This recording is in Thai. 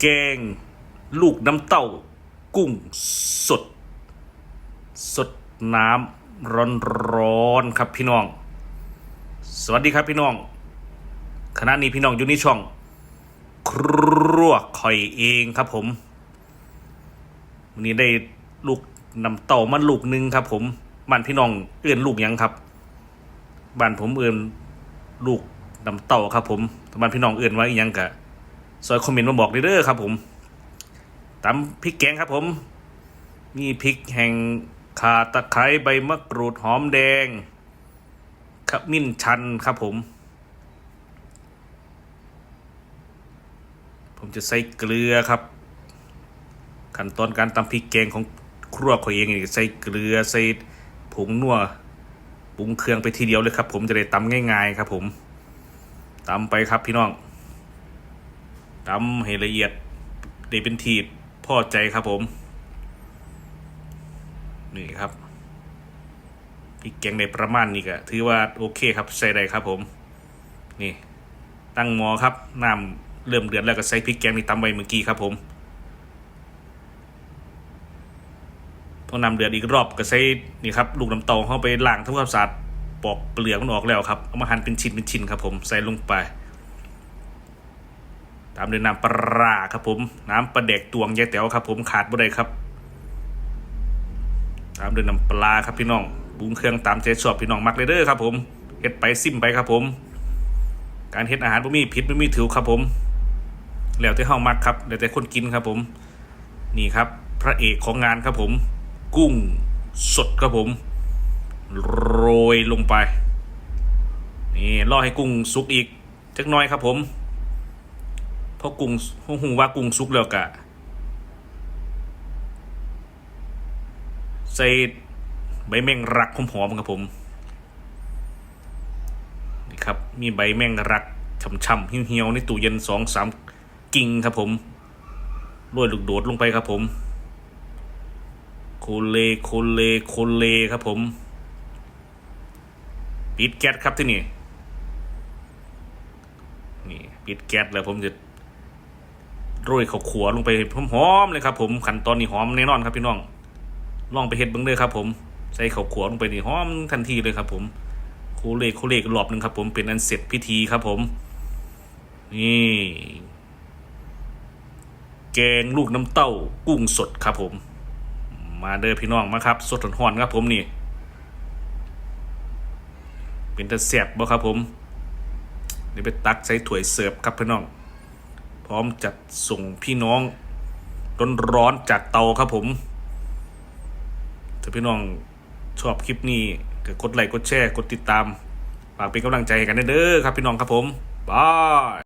แกง ลูกน้ำเต้า กุ้งสด สดน้ำร้อนๆครับพี่น้อง สวัสดีครับพี่น้องขณะนี้พี่น้องอยู่ในช่อง ครัวข่อยเองครับผมวันนี้ได้ลูกน้ำเต้ามาลูกหนึ่งครับ ผมบ้านพี่น้องเอื้อนลูกยังครับบ้านผมเอื้อนลูกน้ำเต้าครับ ผมบ้านพี่น้องเอื้อนว่าอียังกะ ซอยคอมเมนต์มาบอกเด้อครับผมตำพริกแกงครับผม มีพริกแห้งข่าตะไคร้ใบมะกรูดหอมแดงขมิ้นชันครับผม ผมจะใส่เกลือครับ ขั้นตอนการตำพริกแกงของครัวขอยเองนี่ใส่เกลือใส่ผงนัวปรุงเครื่องไปทีเดียวเลยครับ ผมจะได้ตำง่าย ๆ ครับ ผมตำไปครับพี่น้อง ตำให้ละเอียดได้เป็นทีพอใจครับผม นี่ครับพริกแกงในประมาณนี้ก็ถือว่าโอเคครับใส่ได้ครับผม นี่ ตั้งหม้อครับน้ำเริ่มเดือดแล้วก็ใส่พริกแกงนี่ตำไว้เมื่อกี้ครับผมพอนำเดือดอีกรอบก็ใส่นี่ครับลูกน้ำเต้าเข้าไปล้างทำความสะอาดปอกเปลือกมันออกแล้วครับเอามาหั่นเป็นชิ้นเป็นชิ้นครับผมใส่ลงไป ตามด้วยน้ำปลาครับผม น้ำปลาแดกตวงยายแต๋วครับผมขาดบ่ได้ครับ ตามด้วยน้ำปลาครับพี่น้องปรุงเครื่องตามใจชอบพี่น้องมักเลยเด้อครับผมเฮ็ดไปซิมไปครับผม การเฮ็ดอาหารบ่มีผิดบ่มีถือครับผม แล้วแต่เฮามักครับแล้วแต่คนกินครับผม นี่ครับ พระเอกของงานครับผม กุ้งสดครับผม โรยลงไป นี่รอให้กุ้งสุกอีกจักน้อยครับผม พราะกุ้งหูว่ากุ้งสุกแล้วกะใส่ใบแมงรักหอมๆครับผมนี่ครับ มีใบแมงรักช่ำๆเหี่ยวๆในตู้เย็นสองสามกิ่งครับผมโรยลูกโดดลงไปครับผมโคเลโคเลโคเลครับผมปิดแก๊สครับที่นี่นี่ปิดแก๊สแล้วผมจะ โรยข้าวขัวลงไปหอมๆเลยครับ ผมขั้นตอนนี้หอมแน่นอนครับพี่น้องลองไปเฮ็ดเบิ่งเด้อครับ ผมใส่ข้าวขัวลงไปนี่หอมทันทีเลยครับ ผมโคเลโคเลกรอบหนึ่งครับ ผมเป็นอันเสร็จพิธีครับ ผม นี่ แกงลูกน้ำเต้ากุ้งสดครับ ผม มาเด้อพี่น้องมาครับ สดหอนๆครับ ผมนี่ เป็นตะแสบบ่ครับ ผมเดี๋ยวไปตักใส่ถ้วยเสิร์ฟครับพี่น้อง พร้อมจัดส่งพี่น้องร้อนๆจากเตาครับผม ถ้าพี่น้องชอบคลิปนี้ก็กดไลค์กดแชร์กดติดตามฝากเป็นกำลังใจให้กันเด้อครับพี่น้องครับผมบาย